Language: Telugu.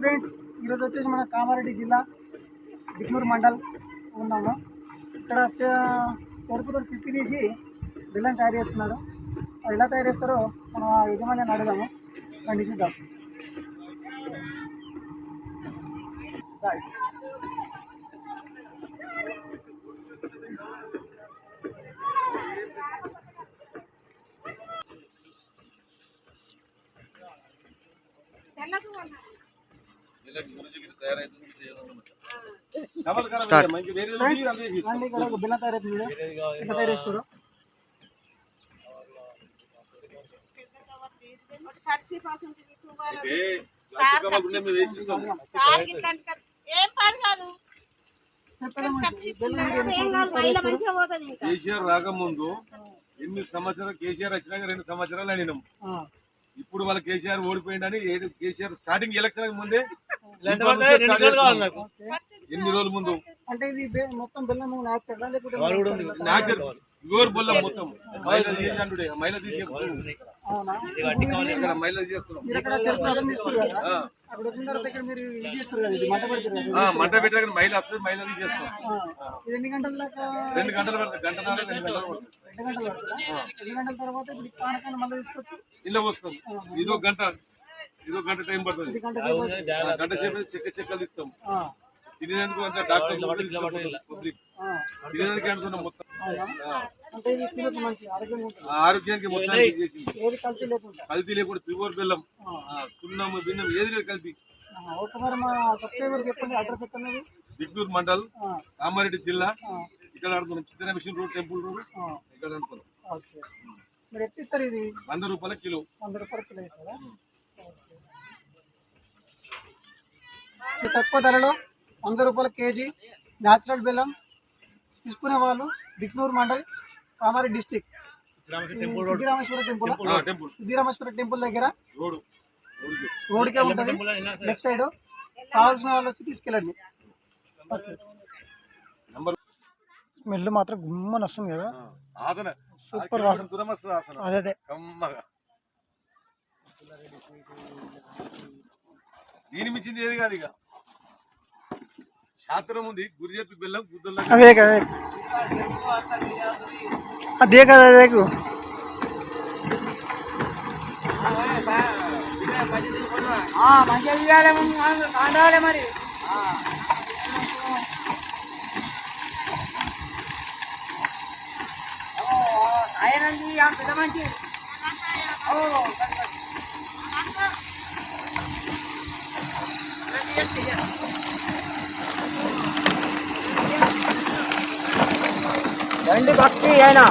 ఫ్రెండ్స్ ఈరోజు వచ్చేసి మన కామారెడ్డి జిల్లా బిక్నూరు మండల్ ఉన్నాము. ఇక్కడ చెరుకుతో తిప్పి తీసి బెల్లం తయారు చేస్తున్నారు. అది ఎలా తయారు చేస్తారో మనం ఆ యజమాని అడుగుదాము. రండి చూద్దాం. తెల్లదు బెల్లం ఎట్లా తయారు ఏం పని కాదు ఎన్ని కేసీఆర్ రాకముందు ఎనిమిది సంవత్సరాలు కేసీఆర్ వచ్చినాక రెండు సంవత్సరాలు అడిగినాం ఇప్పుడు వాళ్ళ కేసీఆర్ ఓడిపోయిందని కేసీఆర్ స్టార్టింగ్ ఎలక్షన్ ముందే ఎన్ని రోజుల ముందు? అంటే ఇది మొత్తం బెల్లం లేకపోతే గోరు బొల్ల మొత్తం. మైల తీసి మైల తీసి మైల చేస్తున్నాం. మంట పెట్టాక మైల వస్తుంది మైల తీసేస్తాం గంటల రెండు గంటలు పడుతుంది గంట దాకా రెండు గంటలు పడుతుంది. రెండు గంటలు గంటల తర్వాత ఇప్పుడు పానకాన్ని మళ్ళీ తీసుకొచ్చి? ఇల్లు వస్తాం ఇదో గంట. ఇదో గంట టైం పడుతుంది. గంట సేపు చెక్క చెక్కలు ఇస్తాం. తినేందుకు అంతా డాక్టర్ తినేందుకు అంటున్నాం మొత్తం. ఆరోగ్యానికి లేకుండా. కల్తీ లేకుండా ప్యూర్ బెల్లం సున్నం బిన్నం ఏది లేదు కలిపి బిగ్నూర్ మండల్ కామారెడ్డి జిల్లా. ఇక్కడ ఆడుతున్నాం. చిత్తన మిషన్ రోడ్ టెంపుల్ రోడ్. ఇక్కడ అనుకున్నాం వంద రూపాయల కిలో. వంద రూపాయలు కిలో తక్కువ ధరలో వంద రూపాయల కేజీ న్యాచురల్ బెల్లం తీసుకునే వాళ్ళు Bhiknoor mandal Kamareddy district. Siddirameshwara temple Siddirameshwara temple? దగ్గర రోడ్. రోడ్కి. ఉంటుంది. Left side. కావాల్సిన వాళ్ళు వచ్చి తీసుకెళ్ళండి. స్మెల్ మాత్రం గుమ్మని వస్తుంది కదా. సూపర్ వాసన. అదే అదే. దీని మించింది ఏది కాదు ఇక. శాస్త్రం ఉంది గురి చెప్పి బెల్లం గుద్దల అవే కదా అదే. కదా అదేకు మంచిగా తీయాలి మరి. రెండు పక్షి అయినా